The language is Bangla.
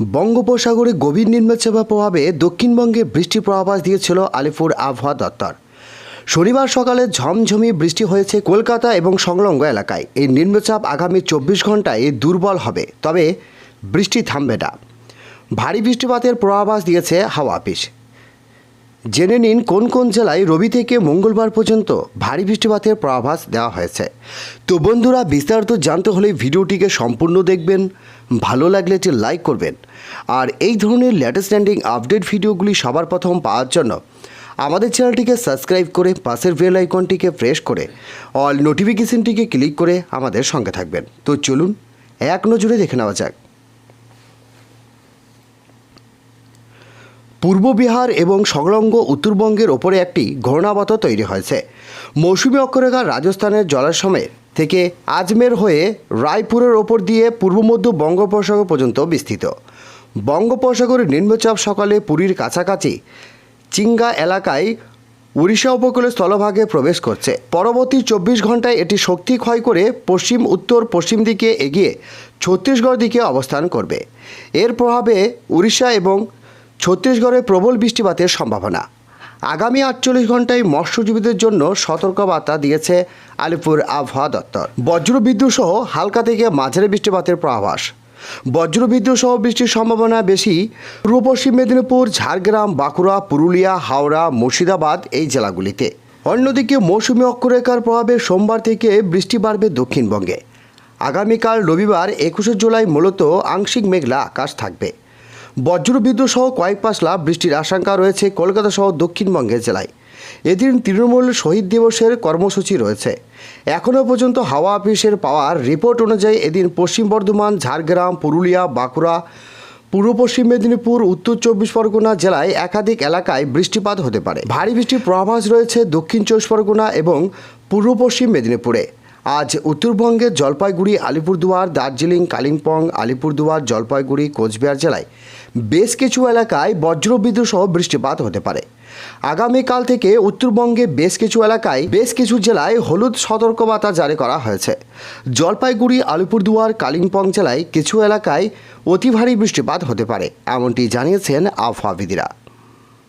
বঙ্গোপসাগরে গভীর নিম্নচাপের প্রভাবে দক্ষিণবঙ্গে বৃষ্টি প্রভাবাস দিয়েছিল আলিপুর আবহাওয়া দপ্তর। শনিবার সকালে ঝমঝমি বৃষ্টি হয়েছে কলকাতা এবং সংলগ্ন এলাকায়। এই নিম্নচাপ আগামী চব্বিশ ঘন্টায় দুর্বল হবে, তবে বৃষ্টি থামবে না। ভারী বৃষ্টিপাতের পূর্বাভাস দিয়েছে হাওয়া অফিস। জেনে নিন কোন কোন জেলায় রবি থেকে মঙ্গলবার পর্যন্ত ভারী বৃষ্টিপাতের পূর্বাভাস দেওয়া হয়েছে। তো বন্ধুরা, বিস্তারিত জানতে হলে ভিডিওটিকে সম্পূর্ণ দেখবেন, ভালো লাগলে একটি লাইক করবেন। আর এই ধরনের লেটেস্ট স্ট্যান্ডিং আপডেট ভিডিওগুলি সবার প্রথম পাওয়ার জন্য আমাদের চ্যানেলটিকে সাবস্ক্রাইব করে পাশের বেল আইকনটিকে প্রেস করে অল নোটিফিকেশনটিকে ক্লিক করে আমাদের সঙ্গে থাকবেন। তো চলুন, এক নজরে দেখে নেওয়া যাক। পূর্ব বিহার এবং সংলগ্ন উত্তরবঙ্গের ওপরে একটি ঘূর্ণাবত তৈরি হয়েছে। মৌসুমী অক্ষরেখা রাজস্থানের জলাশয়ের থেকে আজমের হয়ে রায়পুরের ওপর দিয়ে পূর্ব মধ্য বঙ্গোপসাগর পর্যন্ত বিস্তৃত। বঙ্গোপসাগরের নিম্নচাপ সকালে পুরীর কাছাকাছি চিঙ্গা এলাকায় উড়িষ্যা উপকূলের স্থলভাগে প্রবেশ করছে। পরবর্তী চব্বিশ ঘন্টায় এটি শক্তি ক্ষয় করে পশ্চিম, উত্তর, পশ্চিম দিকে এগিয়ে ছত্তিশগড় দিকে অবস্থান করবে। এর প্রভাবে উড়িষ্যা এবং ছত্তিশগড়ে প্রবল বৃষ্টিপাতের সম্ভাবনা। আগামী আটচল্লিশ ঘন্টায় মৎস্যজীবীদের জন্য সতর্কবার্তা দিয়েছে আলিপুর আবহাওয়া দপ্তর। বজ্রবিদ্যুৎ সহ হালকা থেকে মাঝারি বৃষ্টিপাতের পূর্বাভাস। বজ্রবিদ্যুৎ সহ বৃষ্টির সম্ভাবনা বেশি পূর্ব পশ্চিম মেদিনীপুর, ঝাড়গ্রাম, বাঁকুড়া, পুরুলিয়া, হাওড়া, মুর্শিদাবাদ এই জেলাগুলিতে। অন্যদিকে মৌসুমি অক্ষরেখার প্রভাবে সোমবার থেকে বৃষ্টি বাড়বে দক্ষিণবঙ্গে। আগামীকাল রবিবার একুশে জুলাই মূলত আংশিক মেঘলা আকাশ থাকবে। বজ্রবিদ্যুৎ সহ কয়েক পাশলা বৃষ্টির আশঙ্কা রয়েছে কলকাতা সহ দক্ষিণবঙ্গের জেলায়। এদিন তৃণমূল শহীদ দিবসের কর্মসূচি রয়েছে। এখনও পর্যন্ত হাওয়া অফিসের পাওয়ার রিপোর্ট অনুযায়ী এদিন পশ্চিম বর্ধমান, ঝাড়গ্রাম, পুরুলিয়া, বাঁকুড়া, পূর্ব পশ্চিম মেদিনীপুর, উত্তর চব্বিশ পরগনা জেলায় একাধিক এলাকায় বৃষ্টিপাত হতে পারে। ভারী বৃষ্টির প্রভাস রয়েছে দক্ষিণ চব্বিশ পরগনা এবং পূর্ব পশ্চিম মেদিনীপুরে। আজ উত্তরবঙ্গের জলপাইগুড়ি, আলিপুরদুয়ার, দার্জিলিং, কালিম্পং, আলিপুরদুয়ার, জলপাইগুড়ি, কোচবিহার জেলায় বেশ কিছু এলাকায় বজ্রবিদ্যুৎ সহ বৃষ্টিপাত হতে পারে। আগামীকাল থেকে উত্তরবঙ্গে বেশ কিছু এলাকায় বেশ কিছু জেলায় হলুদ সতর্কবার্তা জারি করা হয়েছে। জলপাইগুড়ি, আলিপুরদুয়ার, কালিম্পং জেলায় কিছু এলাকায় অতি ভারী বৃষ্টিপাত হতে পারে, এমনটি জানিয়েছেন আবহাওয়াবিদিরা।